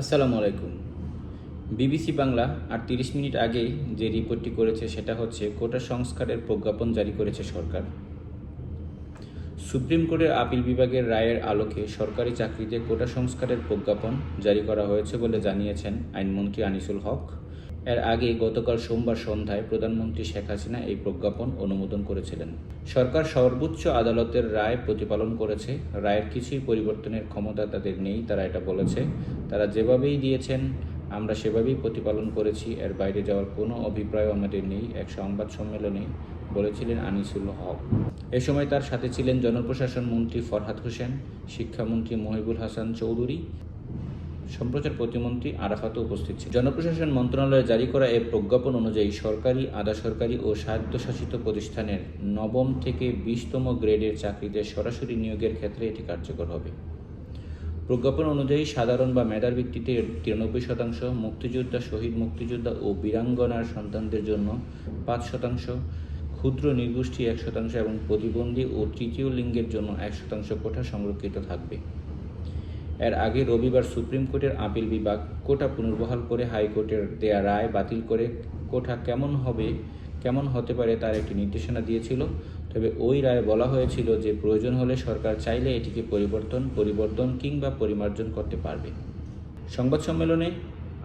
আসসালামু আলাইকুম। বিবিসি বাংলা আর তিরিশ মিনিট আগে যে রিপোর্টটি করেছে সেটা হচ্ছে কোটা সংস্কারের প্রজ্ঞাপন জারি করেছে সরকার। সুপ্রিম কোর্টের আপিল বিভাগের রায়ের আলোকে সরকারি চাকরিতে কোটা সংস্কারের প্রজ্ঞাপন জারি করা হয়েছে বলে জানিয়েছেন আইনমন্ত্রী আনিসুল হক। এর আগে গতকাল সোমবার সন্ধ্যায় প্রধানমন্ত্রী শেখ হাসিনা এই প্রজ্ঞাপন অনুমোদন করেছিলেন। সরকার সর্বোচ্চ আদালতের রায় প্রতিপালন করেছে। রায়ের কিছুই পরিবর্তনের ক্ষমতা তাদের নেই, তারা এটা বলেছে। তারা যেভাবেই দিয়েছেন, আমরা সেভাবেই প্রতিপালন করেছি। এর বাইরে যাওয়ার কোনো অভিপ্রায় আমাদের নেই। এক সংবাদ সম্মেলনে বলেছিলেন আনিসুল হক। এ সময় তার সাথে ছিলেন জনপ্রশাসন মন্ত্রী ফরহাদ হোসেন, শিক্ষামন্ত্রী মহিবুল হাসান চৌধুরী সম্প্রচার প্রতিমন্ত্রী আরাফাতও উপস্থিত ছিল জনপ্রশাসন মন্ত্রণালয়ে জারি করা এই প্রজ্ঞাপন অনুযায়ী সরকারি আধা সরকারি ও স্বায়ত্তশাসিত প্রতিষ্ঠানের নবম থেকে বিশতম গ্রেডের চাকরিতে সরাসরি নিয়োগের ক্ষেত্রে এটি কার্যকর হবে। প্রজ্ঞাপন অনুযায়ী সাধারণ বা মেধার ভিত্তিতে তিরানব্বই শতাংশ, মুক্তিযোদ্ধা, শহীদ মুক্তিযোদ্ধা ও বীরাঙ্গনার সন্তানদের জন্য পাঁচ শতাংশ, ক্ষুদ্র নির্গোষ্ঠী এক শতাংশ এবং প্রতিবন্ধী ও তৃতীয় লিঙ্গের জন্য এক শতাংশ কোঠা সংরক্ষিত থাকবে। এর আগে রবিবার সুপ্রিম কোর্টের আপিল বিভাগ কোটা পুনর্বহাল করে হাইকোর্টের দেয়া রায় বাতিল করে কোটা কেমন হবে, কেমন হতে পারে তার একটি নির্দেশনা দিয়েছিল। তবে ওই রায়ে বলা হয়েছিল যে প্রয়োজন হলে সরকার চাইলে এটিকে পরিবর্তন পরিবর্তন কিংবা পরিমার্জন করতে পারবে। সংবাদ সম্মেলনে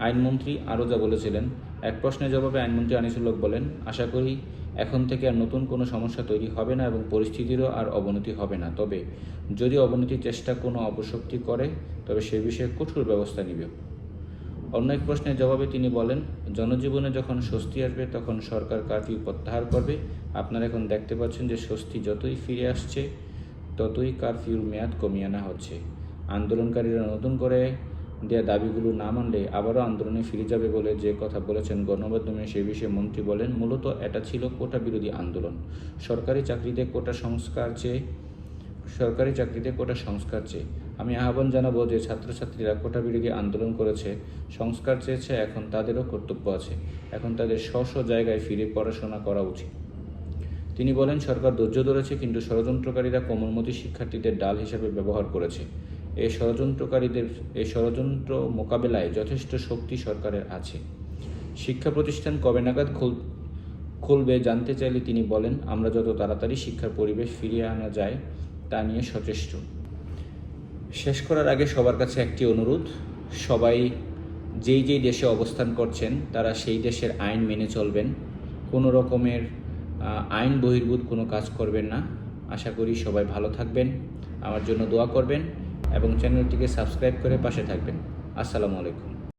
আইনমন্ত্রী আরও যা বলেছিলেন, এক প্রশ্নের জবাবে আইনমন্ত্রী আনিসুল হক বলেন, আশা করি এখন থেকে আর নতুন কোনো সমস্যা তৈরি হবে না এবং পরিস্থিতিরও আর অবনতি হবে না। তবে যদি অবনতির চেষ্টা কোনো অপশক্তি করে, তবে সে বিষয়ে কঠোর ব্যবস্থা নিবে। অন্য এক প্রশ্নের জবাবে তিনি বলেন, জনজীবনে যখন স্বস্তি আসবে, তখন সরকার কারফিউ প্রত্যাহার করবে। আপনারা এখন দেখতে পাচ্ছেন যে স্বস্তি যতই ফিরে আসছে, ততই কারফিউর মেয়াদ কমিয়ে আনা হচ্ছে। আন্দোলনকারীরা নতুন করে দেয়া দাবিগুলো না মানলে আবারও আন্দোলনে ফিরে যাবে বলে যে কথা বলেছেন গণমাধ্যমে সে বিষয়ে মন্ত্রী বলেন, মূলত এটা ছিল কোটা বিরোধী আন্দোলন। সরকারি চাকরিতে কোটা সংস্কার চেয়ে, সরকারি চাকরিতে কোটা সংস্কার চেয়ে। আমি আহ্বান জানাব যে ছাত্রছাত্রীরা কোটা বিরোধী আন্দোলন করেছে, সংস্কার চেয়েছে, এখন তাদেরও কর্তব্য আছে। এখন তাদের স্ব স্ব জায়গায় ফিরে পড়াশোনা করা উচিত। তিনি বলেন, সরকার ধৈর্য ধরেছে, কিন্তু ষড়যন্ত্রকারীরা কোমলমতি শিক্ষার্থীদের ডাল হিসেবে ব্যবহার করেছে। এই ষড়যন্ত্রকারীদের এই ষড়যন্ত্র মোকাবেলায় যথেষ্ট শক্তি সরকারের আছে। শিক্ষা প্রতিষ্ঠান কবে নাগাদ খুল, খুলবে জানতে চাইলে তিনি বলেন, আমরা যত তাড়াতাড়ি শিক্ষার পরিবেশ ফিরিয়ে আনা যায়, তা নিয়ে সচেষ্ট। শেষ করার আগে সবার কাছে একটি অনুরোধ, সবাই যেই যেই দেশে অবস্থান করছেন, তারা সেই দেশের আইন মেনে চলবেন। কোনো রকমের আইন বহির্ভূত কোনো কাজ করবেন না। আশা করি সবাই ভালো থাকবেন। আমার জন্য দোয়া করবেন। এবং চ্যানেলটিকে সাবস্ক্রাইব করে পাশে থাকবেন। আসসালামু আলাইকুম।